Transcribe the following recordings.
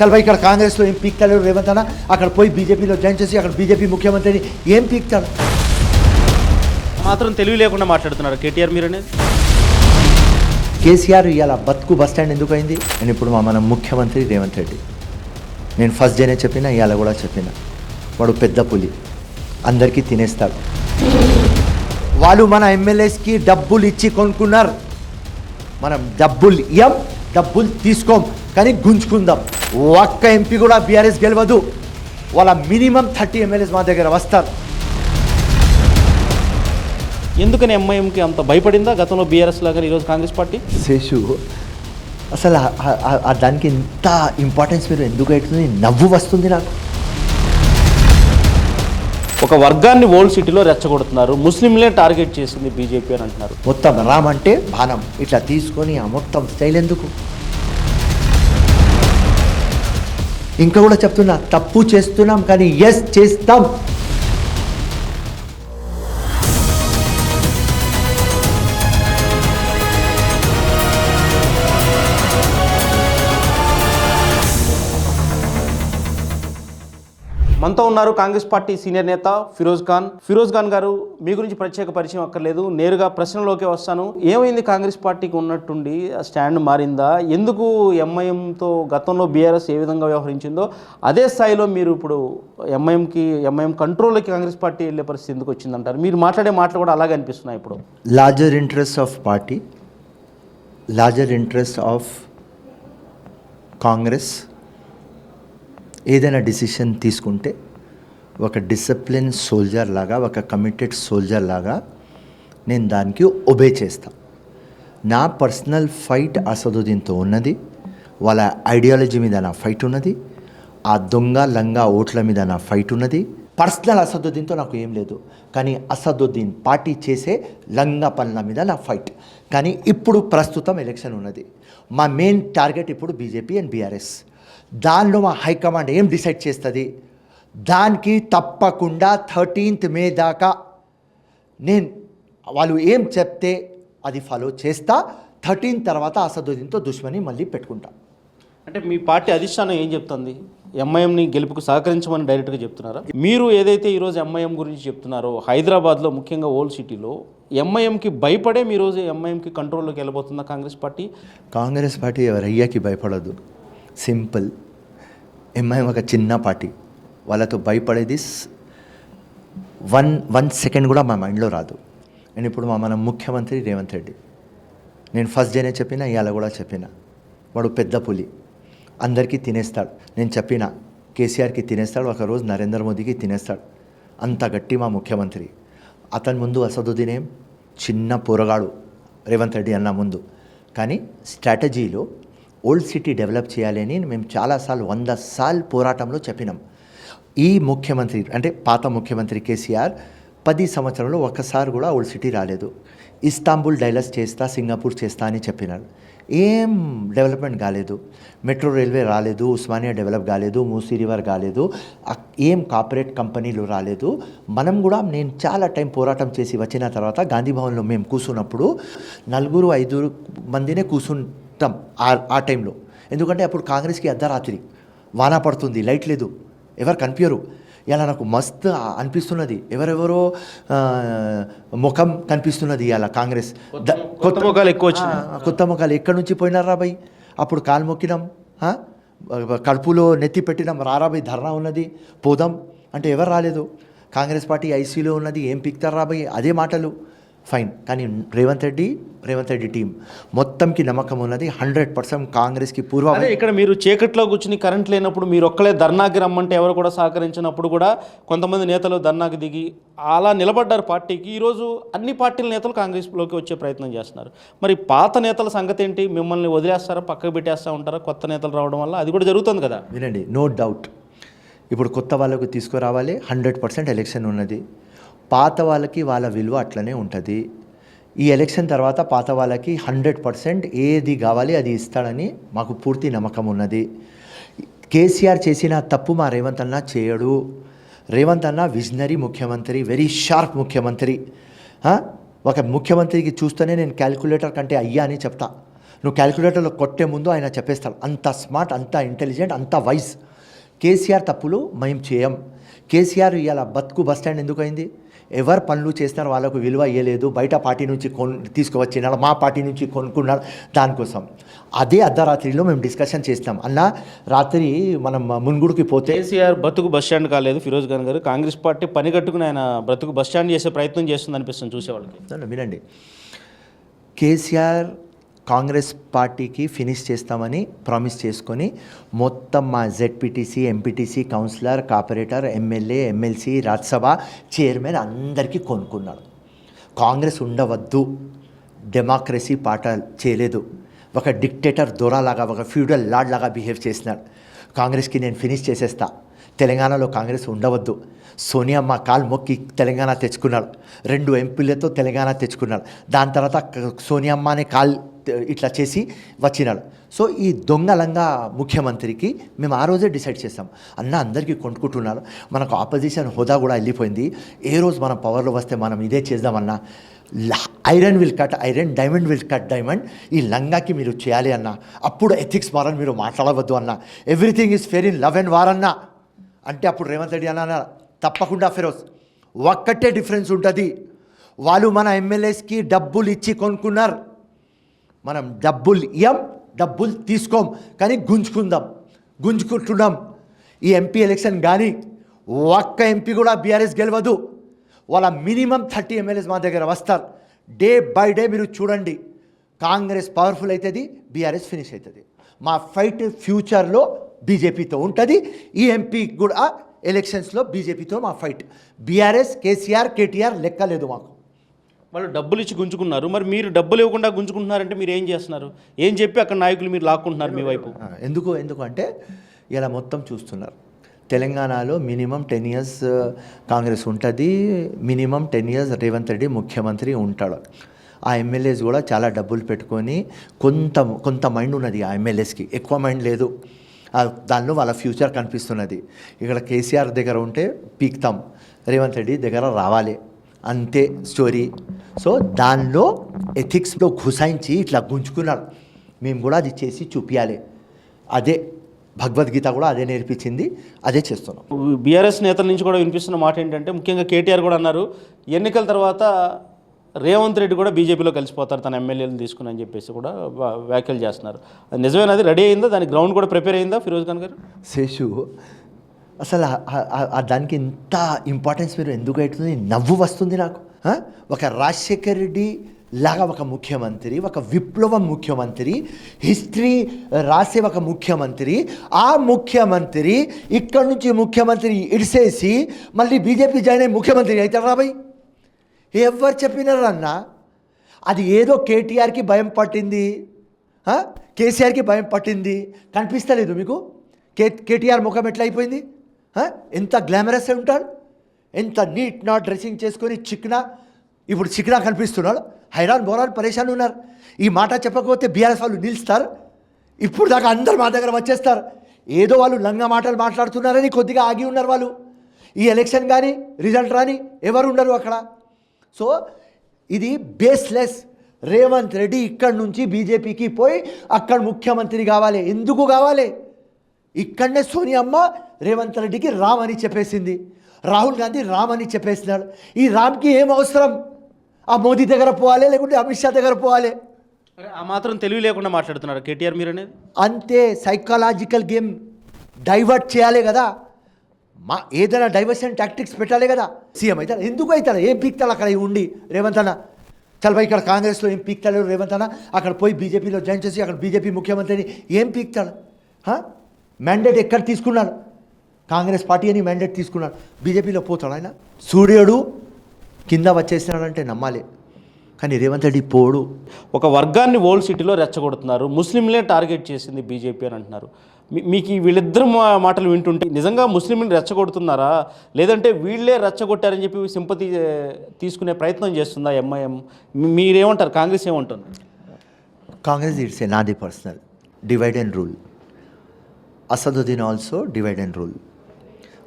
చల్ ఇక్కడ కాంగ్రెస్లో ఏం పీక్తాడు రేవంత్ అన్న అక్కడ పోయి బీజేపీలో జాయిన్ చేసి అక్కడ బీజేపీ ముఖ్యమంత్రిని ఏం పీక్తాడు మాత్రం తెలివి లేకుండా మాట్లాడుతున్నారు కేటీఆర్ మీరు అనేది. కేసీఆర్ ఇవాళ బతుకు బస్ స్టాండ్ ఎందుకు అయింది? నేను ఇప్పుడు మా మన ముఖ్యమంత్రి రేవంత్ రెడ్డి. నేను ఫస్ట్ డేనే చెప్పిన ఇవాళ కూడా చెప్పిన. వాడు పెద్ద పులి. అందరికీ తినేస్తాడు. వాళ్ళు మన ఎమ్మెల్యేస్కి డబ్బులు ఇచ్చి కొనుక్కున్నారు. మనం డబ్బులు ఇయ్యం డబ్బులు తీసుకోం. కానీ గుంజుకుందాం. ఒక్క ఎంపీ కూడా బీఆర్ఎస్ గెలవదు. వాళ్ళ మినిమం థర్టీ ఎమ్మెల్యేస్ మా దగ్గర వస్తారు. ఎందుకని ఎంఐఎంకి అంత భయపడిందా? గతంలో బీఆర్ఎస్ లాగా ఈరోజు కాంగ్రెస్ పార్టీ? శేషు అసలు దానికి ఎంత ఇంపార్టెన్స్ మీరు ఎందుకు అవుతుంది నవ్వు వస్తుంది నాకు. ఒక వర్గాన్ని ఓల్డ్ సిటీలో రెచ్చగొడుతున్నారు. ముస్లింలే టార్గెట్ చేసింది బీజేపీ అని అంటున్నారు. మొత్తం రామ్ అంటే బాణం. ఇట్లా తీసుకొని ఆ మొత్తం స్టైల్ ఎందుకు? ఇంకా కూడా చెప్తున్నా తప్పు చేస్తున్నాం కానీ ఎస్ చేస్తాం. మనతో ఉన్నారు కాంగ్రెస్ పార్టీ సీనియర్ నేత ఫిరోజ్ ఖాన్. ఫిరోజ్ ఖాన్ గారు మీ గురించి ప్రత్యేక పరిచయం అక్కర్లేదు. నేరుగా ప్రశ్నలోకి వస్తాను. ఏమైంది కాంగ్రెస్ పార్టీకి ఉన్నట్టుండి ఆ స్టాండ్ మారిందా? ఎందుకు ఎంఐఎంతో గతంలో బీఆర్ఎస్ ఏ విధంగా వ్యవహరించిందో అదే స్థాయిలో మీరు ఇప్పుడు ఎంఐఎంకి ఎంఐఎం కంట్రోల్కి కాంగ్రెస్ పార్టీ వెళ్ళే పరిస్థితి ఎందుకు వచ్చిందంటారు? మీరు మాట్లాడే మాటలు కూడా అలాగే అనిపిస్తున్నాయి ఇప్పుడు. Larger interest of party larger interest of Congress ఏదైనా డిసిషన్ తీసుకుంటే ఒక డిసిప్లిన్ సోల్జర్ లాగా ఒక కమిటెడ్ సోల్జర్ లాగా నేను దానికి ఒబే చేస్తా. నా పర్సనల్ ఫైట్ అసదుద్దీన్తో ఉన్నది. వాళ్ళ ఐడియాలజీ మీద నా ఫైట్ ఉన్నది. ఆ దొంగ లంగా ఓట్ల మీద నా ఫైట్ ఉన్నది. పర్సనల్ అసదుద్దీన్తో నాకు ఏం లేదు. కానీ అసదుద్దీన్ పార్టీ చేసే లంగా పనుల మీద నా ఫైట్ కానీ ఇప్పుడు ప్రస్తుతం ఎలక్షన్ ఉన్నది. మా మెయిన్ టార్గెట్ ఇప్పుడు బీజేపీ అండ్ బీఆర్ఎస్ దానిలో మా హైకమాండ్ ఏం డిసైడ్ చేస్తుంది? దానికి తప్పకుండా థర్టీన్త్ మే దాకా నేను వాళ్ళు ఏం చెప్తే అది ఫాలో చేస్తా. థర్టీన్ తర్వాత అసదుద్దీన్తో దుష్మని మళ్ళీ పెట్టుకుంటా. అంటే మీ పార్టీ అధిష్టానం ఏం చెప్తుంది? ఎంఐఎంని గెలుపుకు సహకరించమని డైరెక్ట్గా చెప్తున్నారా? మీరు ఏదైతే ఈరోజు ఎంఐఎం గురించి చెప్తున్నారో హైదరాబాద్లో ముఖ్యంగా ఓల్డ్ సిటీలో ఎంఐఎంకి భయపడే మీ రోజు ఎంఐఎంకి కంట్రోల్లోకి వెళ్ళబోతుందా కాంగ్రెస్ పార్టీ? కాంగ్రెస్ పార్టీ ఎవరయ్యాకి భయపడదు. సింపుల్. ఎంఐఎం ఒక చిన్న పార్టీ. వాళ్ళతో భయపడేది వన్ వన్ సెకండ్ కూడా మా మైండ్లో రాదు. నేను ఇప్పుడు మా మన ముఖ్యమంత్రి రేవంత్ రెడ్డి. నేను ఫస్ట్ డేనే చెప్పిన ఇవాళ కూడా చెప్పిన. వాడు పెద్ద పులి. అందరికీ తినేస్తాడు. నేను చెప్పిన కేసీఆర్కి తినేస్తాడు ఒకరోజు నరేంద్ర మోదీకి తినేస్తాడు. అంత గట్టి మా ముఖ్యమంత్రి. అతని ముందు అసదుద్దీన్ ఏం? చిన్న పోరగాడు రేవంత్ రెడ్డి అన్న ముందు. కానీ స్ట్రాటజీలో ఓల్డ్ సిటీ డెవలప్ చేయాలి అని మేము చాలాసార్లు వంద సార్లు పోరాటంలో చెప్పినాం. ఈ ముఖ్యమంత్రి అంటే పాత ముఖ్యమంత్రి కేసీఆర్ పది సంవత్సరంలో ఒక్కసారి కూడా ఓల్డ్ సిటీ రాలేదు. ఇస్తాంబుల్ డైలస్ చేస్తా సింగపూర్ చేస్తా అని చెప్పినారు. ఏం డెవలప్మెంట్ కాలేదు. మెట్రో రైల్వే రాలేదు ఉస్మానియా డెవలప్ కాలేదు మూసీ రివర్ కాలేదు ఏం కార్పొరేట్ కంపెనీలు రాలేదు. మనం కూడా నేను చాలా టైం పోరాటం చేసి వచ్చిన తర్వాత గాంధీ భవన్లో మేము కూర్చున్నప్పుడు నలుగురు ఐదుగురు మందినే కూర్చుంటాం ఆ ఆ టైంలో. ఎందుకంటే అప్పుడు కాంగ్రెస్కి అర్ధరాత్రి. వాన పడుతుంది లైట్ లేదు. ఎవరు కనిపించరు. ఇలా నాకు మస్త్ అనిపిస్తున్నది. ఎవరెవరో ముఖం కనిపిస్తున్నది ఇలా కాంగ్రెస్. కొత్త ముఖాలు ఎక్కువ కొత్త ముఖాలు ఎక్కడి నుంచి పోయినారా బాయ్? అప్పుడు కాలు మొక్కినాం? కడుపులో నెత్తి పెట్టినాం రారా బాయ్ ధర్నా ఉన్నది పోదాం. అంటే ఎవరు రాలేదు. కాంగ్రెస్ పార్టీ ఐసీలో ఉన్నది ఏం పిక్తారు రాబాయ్ అదే మాటలు. ఫైన్. కానీ రేవంత్ రెడ్డి రేవంత్ రెడ్డి టీం మొత్తంకి నమ్మకం ఉన్నది హండ్రెడ్ పర్సెంట్ కాంగ్రెస్కి పూర్వ ఇక్కడ మీరు చీకట్లో కూర్చుని కరెంట్ లేనప్పుడు మీరు ఒక్కలే ధర్నాకి రమ్మంటే ఎవరు కూడా సహకరించినప్పుడు కూడా కొంతమంది నేతలు ధర్నాకి దిగి అలా నిలబడ్డారు పార్టీకి. ఈరోజు అన్ని పార్టీల నేతలు కాంగ్రెస్లోకి వచ్చే ప్రయత్నం చేస్తున్నారు. మరి పాత నేతల సంగతి ఏంటి? మిమ్మల్ని వదిలేస్తారా? పక్కకు పెట్టేస్తూ ఉంటారా? కొత్త నేతలు రావడం వల్ల? అది కూడా జరుగుతుంది కదా? వినండి నో డౌట్ ఇప్పుడు కొత్త వాళ్ళకు తీసుకురావాలి హండ్రెడ్ పర్సెంట్ ఎలక్షన్ ఉన్నది. పాత వాళ్ళకి వాళ్ళ విలువ అట్లనే ఉంటుంది. ఈ ఎలక్షన్ తర్వాత పాత వాళ్ళకి హండ్రెడ్ పర్సెంట్ ఏది కావాలి అది ఇస్తాడని మాకు పూర్తి నమ్మకం ఉన్నది. కేసీఆర్ చేసిన తప్పు మా రేవంత్ అన్న చేయడు. రేవంత్ అన్న విజనరీ ముఖ్యమంత్రి వెరీ షార్ప్ ముఖ్యమంత్రి. ఒక ముఖ్యమంత్రికి చూస్తేనే నేను క్యాలిక్యులేటర్ కంటే అయ్యా అని చెప్తా. నువ్వు క్యాలిక్యులేటర్లో కొట్టే ముందు ఆయన చెప్పేస్తాడు. అంత స్మార్ట్ అంత ఇంటెలిజెంట్ అంత వైస్ కేసీఆర్ తప్పులు మేము చేయం. కేసీఆర్ ఇవాళ బతుకు బస్ స్టాండ్ ఎందుకు అయింది ఎవరు పనులు చేస్తున్నారు వాళ్ళకు విలువ ఇవ్వలేదు బయట పార్టీ నుంచి కొన్ తీసుకువచ్చినాడు. మా పార్టీ నుంచి కొనుక్కున్నాడు దానికోసం. అదే అర్ధరాత్రిలో మేము డిస్కషన్ చేస్తాం అన్న రాత్రి మనం మున్గుడికి పోతే కేసీఆర్ బతుకు బస్ స్టాండ్ కాలేదు ఫిరోజ్ ఖాన్ గారు. కాంగ్రెస్ పార్టీ పని కట్టుకుని ఆయన బ్రతుకు బస్ స్టాండ్ చేసే ప్రయత్నం చేస్తుంది అనిపిస్తుంది చూసేవాళ్ళకి. వినండి. కేసీఆర్ కాంగ్రెస్ పార్టీకి ఫినిష్ చేస్తామని ప్రామిస్ చేసుకొని మొత్తం మా ZPTC MPTC councillor corporator MLA MLC Rajya Sabha chairman అందరికీ కొనుక్కున్నాడు. కాంగ్రెస్ ఉండవద్దు. డెమోక్రసీ పాట చేయలేదు. ఒక డిక్టేటర్ దొరలాగా ఒక ఫ్యూడల్ లాడ్ లాగా బిహేవ్ చేసినాడు. కాంగ్రెస్కి నేను ఫినిష్ చేసేస్తా. తెలంగాణలో కాంగ్రెస్ ఉండవద్దు. సోనియమ్మ కాలు మొక్కి తెలంగాణ తెచ్చుకున్నాడు. రెండు ఎంపీలతో తెలంగాణ తెచ్చుకున్నాడు. దాని తర్వాత సోనియమ్మ అనే కాల్ ఇట్లా చేసి వచ్చినాడు. సో ఈ దొంగలంగా ముఖ్యమంత్రికి మేము ఆ రోజే డిసైడ్ చేస్తాం అన్న అందరికీ కొనుక్కుంటున్నారు. మనకు ఆపోజిషన్ హోదా కూడా వెళ్ళిపోయింది. ఏ రోజు మనం పవర్లో వస్తే మనం ఇదే చేద్దామన్నా iron will cut iron diamond will cut diamond ఈ లంగాకి మీరు చేయాలి అన్న అప్పుడు ఎథిక్స్ వారని మీరు మాట్లాడవద్దు అన్న everything is fair in love and war అన్నా. అంటే అప్పుడు రేవంత్ రెడ్డి అన్న తప్పకుండా ఫిరోజ్. ఒక్కటే డిఫరెన్స్ ఉంటుంది. వాళ్ళు మన ఎమ్మెల్యేస్కి డబ్బులు ఇచ్చి కొనుక్కున్నారు. మనం డబ్బులు ఇయ్యం డబ్బులు తీసుకోం కానీ గుంజుకుందాం గుంజుకుంటున్నాం. ఈ ఎంపీ ఎలక్షన్ కానీ ఒక్క ఎంపీ కూడా బీఆర్ఎస్ గెలవదు. వాళ్ళ మినిమం థర్టీ ఎమ్మెల్యేస్ మా దగ్గర వస్తారు. డే బై డే మీరు చూడండి. కాంగ్రెస్ పవర్ఫుల్ అవుతుంది బీఆర్ఎస్ ఫినిష్ అవుతుంది మా ఫైట్ ఫ్యూచర్లో బీజేపీతో ఉంటుంది. ఈ ఎంపీ కూడా ఎలక్షన్స్లో బీజేపీతో మా ఫైట్. బీఆర్ఎస్ కేసీఆర్ కేటీఆర్ లెక్క లేదు మాకు. వాళ్ళు డబ్బులు ఇచ్చి గుంజుకున్నారు. మరి మీరు డబ్బులు ఇవ్వకుండా గుంజుకుంటున్నారంటే మీరు ఏం చేస్తున్నారు? ఏం చెప్పి అక్కడ నాయకులు మీరు లాక్కుంటున్నారు మీ వైపు? ఎందుకు ఎందుకు అంటే ఇలా మొత్తం చూస్తున్నారు. తెలంగాణలో మినిమం టెన్ ఇయర్స్ కాంగ్రెస్ ఉంటుంది. Minimum ten years Revanth Reddy ముఖ్యమంత్రి ఉంటాడు. ఆ ఎమ్మెల్యేస్ కూడా చాలా డబ్బులు పెట్టుకొని కొంత కొంత మైండ్ ఉన్నది ఆ ఎమ్మెల్యేస్కి. ఎక్కువ మైండ్ లేదు. దానిలో వాళ్ళ ఫ్యూచర్ కనిపిస్తున్నది. ఇక్కడ కేసీఆర్ దగ్గర ఉంటే పీక్తాం. రేవంత్ రెడ్డి దగ్గర రావాలి. అంతే స్టోరీ. సో దానిలో ఎథిక్స్లో ఘుసాయించి ఇట్లా గుంజుకున్నారు. మేము కూడా అది చేసి చూపించాలి అదే భగవద్గీత కూడా అదే నేర్పించింది. అదే చేస్తున్నాం. బీఆర్ఎస్ నేతల నుంచి కూడా వినిపిస్తున్న మాట ఏంటంటే ముఖ్యంగా కేటీఆర్ కూడా అన్నారు ఎన్నికల తర్వాత రేవంత్ రెడ్డి కూడా బీజేపీలో కలిసిపోతారు తన ఎమ్మెల్యేలను తీసుకుని అని చెప్పేసి కూడా వ్యాఖ్యలు చేస్తున్నారు. అది రెడీ అయిందా? దాని గ్రౌండ్ కూడా ప్రిపేర్ అయిందా ఫిరోజ్ ఖాన్ గారు? శేషు అసలు దానికి ఇంత ఇంపార్టెన్స్ మీరు ఎందుకు అవుతుంది నవ్వు వస్తుంది నాకు. ఒక రాజశేఖర్ రెడ్డి లాగా ఒక ముఖ్యమంత్రి ఒక విప్లవ ముఖ్యమంత్రి హిస్టరీ రాసే ఒక ముఖ్యమంత్రి ఆ ముఖ్యమంత్రి ఇక్కడ నుంచి ముఖ్యమంత్రి ఇడిసేసి మళ్ళీ బీజేపీ జాయిన్ అయ్యి ముఖ్యమంత్రి అవుతారు రాబాయ్ ఎవరు చెప్పినారన్నా? అది ఏదో కేటీఆర్కి భయం పట్టింది. కేసీఆర్కి భయం పట్టింది. కనిపిస్తలేదు మీకు? కే కేటీఆర్ ముఖం ఎట్లా అయిపోయింది? ఎంత గ్లామరస్ ఉంటాడు? ఎంత నీట్ నా డ్రెస్సింగ్ చేసుకొని చిక్నా ఇప్పుడు చిక్నా కనిపిస్తున్నాడు. హైరాన్ బోరాన్ పరేషాన్ ఉన్నారు. ఈ మాట చెప్పకపోతే బీఆర్ఎస్ వాళ్ళు నిలుస్తారు. ఇప్పుడు దాకా అందరు మా దగ్గర వచ్చేస్తారు. ఏదో వాళ్ళు లంగా మాటలు మాట్లాడుతున్నారని కొద్దిగా ఆగి ఉన్నారు వాళ్ళు. ఈ ఎలక్షన్ కానీ రిజల్ట్ రాని ఎవరు ఉండరు అక్కడ? సో ఇది బేస్లెస్ రేవంత్ రెడ్డి ఇక్కడ నుంచి బీజేపీకి పోయి అక్కడ ముఖ్యమంత్రి కావాలి. ఎందుకు కావాలి? ఇక్కడనే సోనియమ్మ రేవంత్ రెడ్డికి రామ్ అని చెప్పేసింది. రాహుల్ గాంధీ రామ్ అని చెప్పేసినాడు. ఈ రామ్కి ఏం అవసరం? ఆ మోదీ దగ్గర పోవాలి లేకుంటే అమిత్ షా దగ్గర పోవాలి? ఆ మాత్రం తెలివి లేకుండా మాట్లాడుతున్నారు కేటీఆర్ మీరు అనేది అంతే సైకలాజికల్ గేమ్ డైవర్ట్ చేయాలి కదా. మా ఏదైనా డైవర్షన్ టాక్టిక్స్ పెట్టాలి కదా. సీఎం అవుతాడు? ఎందుకు అవుతాడు? ఏం పీక్తాడు అక్కడ ఉండి? రేవంత్ అన్న. చల్ ఇక్కడ కాంగ్రెస్లో ఏం పీక్తాడు రేవంత్ అన్న? అక్కడ పోయి బీజేపీలో జాయిన్ చేసి అక్కడ బీజేపీ ముఖ్యమంత్రిని ఏం పీక్తాడు? మ్యాండేట్ ఎక్కడ తీసుకున్నాడు? కాంగ్రెస్ పార్టీ అని మ్యాండేట్ తీసుకున్నాడు. బీజేపీలో పోతాడు ఆయన? సూర్యుడు కింద వచ్చేసినాడంటే నమ్మాలి. కానీ రేవంత్ రెడ్డి పోడు. ఒక వర్గాన్ని ఓల్డ్ సిటీలో రెచ్చగొడుతున్నారు. ముస్లింలే టార్గెట్ చేసింది బీజేపీ అని అంటున్నారు. మీకు వీళ్ళిద్దరు మా- మాటలు వింటుంటే నిజంగా ముస్లింలు రెచ్చగొడుతున్నారా? లేదంటే వీళ్ళే రెచ్చగొట్టారని చెప్పి సింపతి తీసుకునే ప్రయత్నం చేస్తుందా ఎంఐఎం? మీరేమంటారు? కాంగ్రెస్ ఏమంటుంది? కాంగ్రెస్ ఇట్స్ ఏ నాది personal. Divide and rule Asaduddin also divide and rule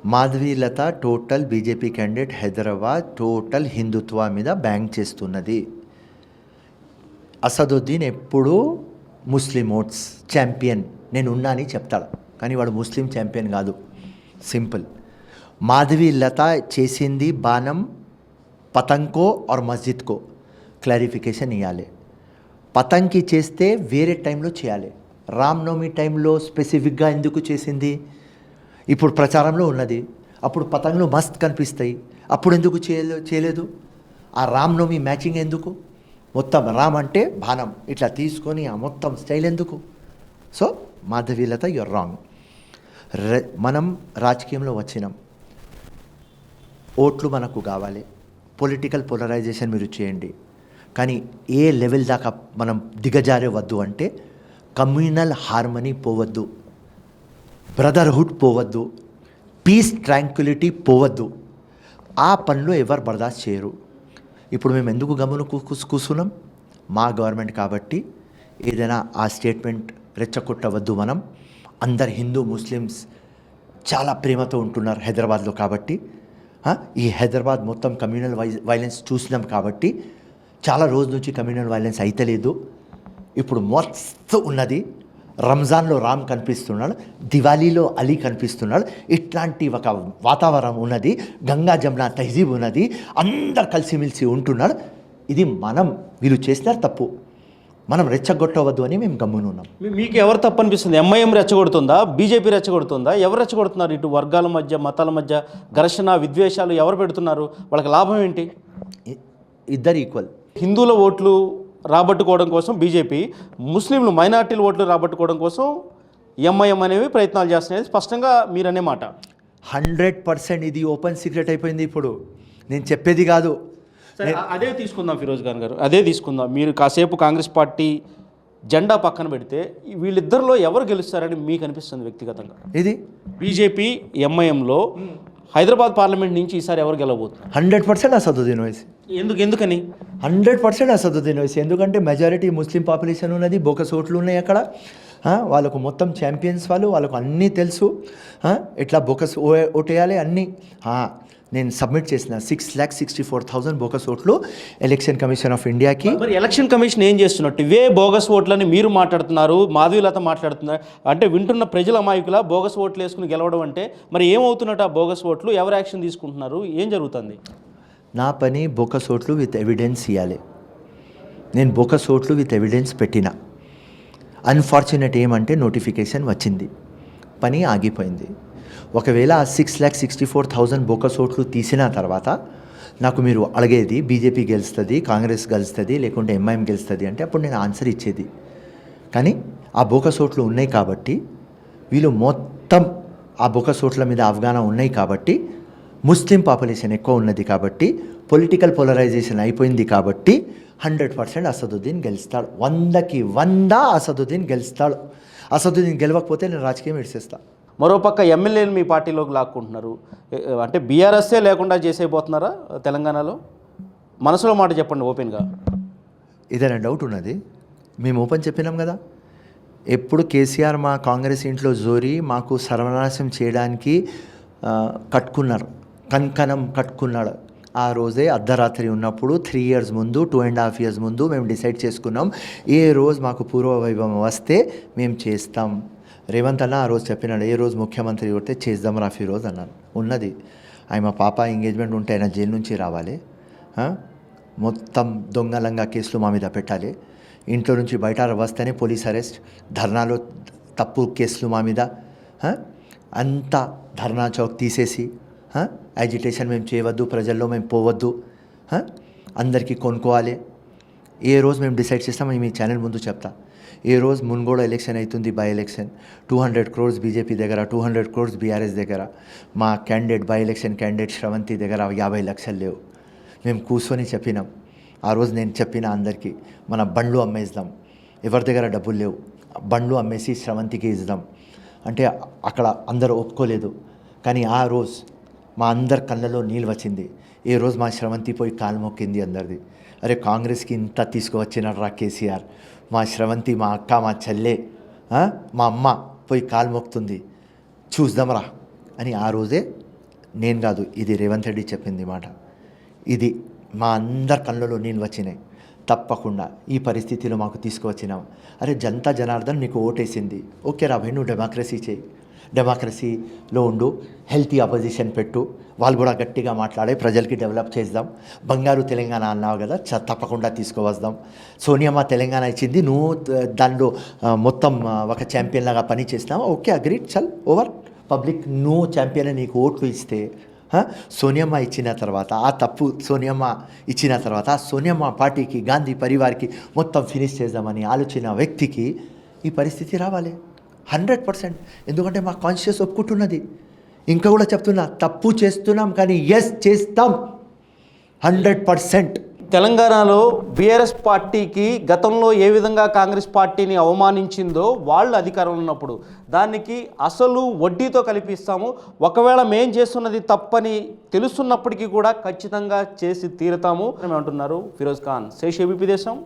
Madhavi Latha total BJP candidate Hyderabad total Hindutva మీద బ్యాంక్ చేస్తున్నది. అసదుద్దీన్ ఎప్పుడూ ముస్లిం ఓట్స్ ఛాంపియన్ నేను ఉన్నా అని చెప్తాడు. కానీ వాడు ముస్లిం ఛాంపియన్ కాదు. సింపుల్. మాధవి లత చేసింది బాణం పతంకో ఆర్ మస్జిద్కో? క్లారిఫికేషన్ ఇవ్వాలి పతంకి చేస్తే వేరే టైంలో చేయాలి. రామ్నవమి టైంలో స్పెసిఫిక్గా ఎందుకు చేసింది? ఇప్పుడు ప్రచారంలో ఉన్నది. అప్పుడు పతంగులు మస్త్ కనిపిస్తాయి. అప్పుడు ఎందుకు చేయలే చేయలేదు? ఆ రామ్నవమి మ్యాచింగ్ ఎందుకు? మొత్తం రామ్ అంటే బాణం. ఇట్లా తీసుకొని ఆ మొత్తం స్టైల్ ఎందుకు? సో మాధవీలత యువర్ రాంగ్ మనం రాజకీయంలో వచ్చినాం. ఓట్లు మనకు కావాలి. పొలిటికల్ పోలరైజేషన్ మీరు చేయండి. కానీ ఏ లెవెల్ దాకా మనం దిగజారేవద్దు అంటే కమ్యూనల్ హార్మనీ పోవద్దు. బ్రదర్హుడ్ పోవద్దు. పీస్ ట్రాంక్యులిటీ పోవద్దు. ఆ పనులు ఎవరు బర్దాస్ చేయరు. ఇప్పుడు మేము ఎందుకు గమను కూసుకున్నాం మా గవర్నమెంట్ కాబట్టి ఏదైనా ఆ స్టేట్మెంట్ రెచ్చగొట్టవద్దు మనం. అందరు హిందూ ముస్లిమ్స్ చాలా ప్రేమతో ఉంటున్నారు హైదరాబాద్లో కాబట్టి. ఈ హైదరాబాద్ మొత్తం కమ్యూనల్ వై వైలెన్స్ చూసినాం కాబట్టి చాలా రోజుల నుంచి కమ్యూనల్ వైలెన్స్ అయితలేదు. ఇప్పుడు మస్తు ఉన్నది. రంజాన్లో రామ్ కనిపిస్తున్నాడు దివాళీలో అలీ కనిపిస్తున్నాడు. ఇట్లాంటి ఒక వాతావరణం ఉన్నది గంగా జమున తహజీబ్ ఉన్నది. అందరు కలిసిమెలిసి ఉంటున్నాడు ఇది మనం వీళ్ళు చేసినారు తప్పు. మనం రెచ్చగొట్టవద్దు అని మేము గమ్మునున్నాం. మీ- మీకు ఎవరు తప్పు అనిపిస్తుంది ఎంఐఎం రెచ్చగొడుతుందా? బీజేపీ రెచ్చగొడుతుందా? ఎవరు రెచ్చగొడుతున్నారు? ఇటు వర్గాల మధ్య మతాల మధ్య ఘర్షణ విద్వేషాలు ఎవరు పెడుతున్నారు? వాళ్ళకి లాభం ఏంటి? ఇద్దరు ఈక్వల్ హిందువుల ఓట్లు రాబట్టుకోవడం కోసం బీజేపీ ముస్లింలు మైనార్టీల ఓట్లు రాబట్టుకోవడం కోసం ఎంఐఎం అనేవి ప్రయత్నాలు చేస్తున్నాయి. స్పష్టంగా మీరనే మాట. హండ్రెడ్ పర్సెంట్ ఇది ఓపెన్ సీక్రెట్ అయిపోయింది ఇప్పుడు. నేను చెప్పేది కాదు. సరే అదే తీసుకుందాం ఫిరోజ్ ఖాన్ గారు. అదే తీసుకుందాం. మీరు కాసేపు కాంగ్రెస్ పార్టీ జెండా పక్కన పెడితే వీళ్ళిద్దరిలో ఎవరు గెలుస్తారని మీకు అనిపిస్తుంది వ్యక్తిగతంగా? ఇది బీజేపీ ఎంఐఎంలో హైదరాబాద్ పార్లమెంట్ నుంచి ఈసారి ఎవరు గెలవబోతున్నారు? Hundred percent Asaduddin Owaisi. ఎందుకు ఎందుకని? Hundred percent Asaduddin Owaisi. ఎందుకంటే మెజారిటీ ముస్లిం పాపులేషన్ ఉన్నది బోకస్ ఓట్లు ఉన్నాయి అక్కడ. వాళ్ళకు మొత్తం ఛాంపియన్స్ వాళ్ళు వాళ్ళకు అన్నీ తెలుసు. ఆ, ఎట్లా బోకస్ ఓ ఓటేయాలి అన్నీ. నేను సబ్మిట్ చేసిన six lakh sixty four thousand bogus ఓట్లు ఎలక్షన్ కమిషన్ ఆఫ్ ఇండియాకి మరి ఎలక్షన్ కమిషన్ ఏం చేస్తున్నట్టు? ఇవే బోగస్ ఓట్లని మీరు మాట్లాడుతున్నారు మాధవీలత మాట్లాడుతున్నారు. అంటే వింటున్న ప్రజల అమాయకుల బోగస్ ఓట్లు వేసుకుని గెలవడం అంటే మరి ఏమవుతున్నట్టు ఆ బోగస్ ఓట్లు? ఎవరు యాక్షన్ తీసుకుంటున్నారు? ఏం జరుగుతుంది? నా పని బోకస్ ఓట్లు విత్ ఎవిడెన్స్ ఇవ్వాలి నేను బోకస్ ఓట్లు విత్ ఎవిడెన్స్ పెట్టిన. అన్ఫార్చునేట్ ఏమంటే నోటిఫికేషన్ వచ్చింది. పని ఆగిపోయింది. ఒకవేళ ఆ six lakh sixty four thousand bogus ఓట్లు తీసిన తర్వాత నాకు మీరు అడిగేది బీజేపీ గెలుస్తుంది కాంగ్రెస్ గెలుస్తుంది లేకుంటే ఎంఐఎం గెలుస్తుంది అంటే అప్పుడు నేను ఆన్సర్ ఇచ్చేది. కానీ ఆ బోకస్ ఓట్లు ఉన్నాయి కాబట్టి వీళ్ళు మొత్తం ఆ బోకస్ ఓట్ల మీద అవగాహన ఉన్నాయి కాబట్టి ముస్లిం పాపులేషన్ ఎక్కువ ఉన్నది కాబట్టి పొలిటికల్ పోలరైజేషన్ అయిపోయింది కాబట్టి హండ్రెడ్ పర్సెంట్ అసదుద్దీన్ గెలుస్తాడు. వందకి వంద అసదుద్దీన్ గెలుస్తాడు. అసదుద్దీన్ గెలవకపోతే నేను రాజకీయం విడిసేస్తా మరోపక్క ఎమ్మెల్యేలు మీ పార్టీలోకి లాక్కుంటున్నారు. అంటే బీఆర్ఎస్ఏ లేకుండా చేసేయబోతున్నారా తెలంగాణలో? మనసులో మాట చెప్పండి ఓపెన్గా. ఇదేనా డౌట్ ఉన్నది? మేము ఓపెన్ చెప్పినాం కదా. ఎప్పుడు కేసీఆర్ మా కాంగ్రెస్ ఇంట్లో జోరి మాకు సర్వనాశం చేయడానికి కట్టుకున్నారు. కంకణం కట్టుకున్నాడు. ఆ రోజే అర్ధరాత్రి ఉన్నప్పుడు త్రీ ఇయర్స్ ముందు టూ అండ్ హాఫ్ ఇయర్స్ ముందు మేము డిసైడ్ చేసుకున్నాం. ఏ రోజు మాకు పూర్వ వైభవం వస్తే మేము చేస్తాం. రేవంత్ అన్న ఆ రోజు చెప్పినాడు ఏ రోజు ముఖ్యమంత్రి కొడితే చేద్దాం రాఫీ రోజు అన్నాను ఉన్నది. ఆయన మా పాప ఎంగేజ్మెంట్ ఉంటే ఆయన జైలు నుంచి రావాలి. మొత్తం దొంగలంగా కేసులు మా మీద పెట్టాలి. ఇంట్లో నుంచి బయట వస్తేనే పోలీస్ అరెస్ట్ ధర్నాలో తప్పు కేసులు మా మీద. అంతా ధర్నా చౌక్ తీసేసి యాజిటేషన్ మేము చేయవద్దు ప్రజల్లో మేము పోవద్దు. అందరికీ కొనుక్కోవాలి. ఏ రోజు మేము డిసైడ్ చేస్తాం మీ ఛానల్ ముందు చెప్తా. ఏ రోజు మున్గోడ ఎలక్షన్ అవుతుంది by election two hundred crores BJP దగ్గర టూ హండ్రెడ్ క్రోర్స్ బీఆర్ఎస్ దగ్గర. మా candidate by election candidate Sravanthi దగ్గర యాభై లక్షలు లేవు. మేము కూర్చొని చెప్పినాం. ఆ రోజు నేను చెప్పిన అందరికీ మన బండ్లు అమ్మేద్దాం. ఎవరి దగ్గర డబ్బులు లేవు. బండ్లు అమ్మేసి శ్రవంతికి ఇద్దాం. అంటే అక్కడ అందరూ ఒప్పుకోలేదు. కానీ ఆ రోజు మా అందరి కళ్ళలో నీళ్ళు వచ్చింది. ఈ రోజు మా శ్రవంతి పోయి కాలు మొక్కింది అందరిది. అరే కాంగ్రెస్కి ఇంత తీసుకువచ్చినాడు రా కేసీఆర్? మా శ్రవంతి మా అక్క మా చెల్లె మా అమ్మ పోయి కాలు మొక్కుతుంది. చూద్దాంరా అని ఆ రోజే నేను కాదు ఇది రేవంత్ రెడ్డి చెప్పింది మాట. ఇది మా అందరి కళ్ళలో నీళ్ళు వచ్చినాయి. తప్పకుండా ఈ పరిస్థితిలో మాకు తీసుకువచ్చినాం. అరే జనతా జనార్దన్ నీకు ఓటేసింది. ఓకే రా నువ్వు డెమోక్రసీ చేయి. డెమోక్రసీలో ఉండు హెల్తీ అపోజిషన్ పెట్టు. వాళ్ళు కూడా గట్టిగా మాట్లాడే ప్రజలకి డెవలప్ చేద్దాం. బంగారు తెలంగాణ అన్నావు కదా చ తప్పకుండా తీసుకువద్దాం సోనియమ్మ తెలంగాణ ఇచ్చింది నువ్వు దానిలో మొత్తం ఒక ఛాంపియన్ లాగా పని చేసినావు ఓకే అగ్రీడ్ చల్ ఓవర్ పబ్లిక్ నువ్వు ఛాంపియన్ నీకు ఓట్లు ఇస్తే సోనియమ్మ ఇచ్చిన తర్వాత ఆ తప్పు సోనియమ్మ ఇచ్చిన తర్వాత ఆ సోనియమ్మ పార్టీకి గాంధీ పరివార్కి మొత్తం ఫినిష్ చేద్దామని ఆలోచన వ్యక్తికి ఈ పరిస్థితి రావాలి. హండ్రెడ్ పర్సెంట్ ఎందుకంటే మా కాన్షియస్ ఒప్పుకుంటున్నది. ఇంకా కూడా చెప్తున్నా తప్పు చేస్తున్నాం కానీ ఎస్ చేస్తాం. హండ్రెడ్ పర్సెంట్ తెలంగాణలో బీఆర్ఎస్ పార్టీకి గతంలో ఏ విధంగా కాంగ్రెస్ పార్టీని అవమానించిందో వాళ్ళు అధికారంలో ఉన్నప్పుడు దానికి అసలు వడ్డీతో కల్పిస్తాము. ఒకవేళ మేం చేస్తున్నది తప్పని తెలుస్తున్నప్పటికీ కూడా ఖచ్చితంగా చేసి తీరుతాము. అని అంటున్నారు ఫిరోజ్ ఖాన్. శేష్ ఏబీపీ దేశం.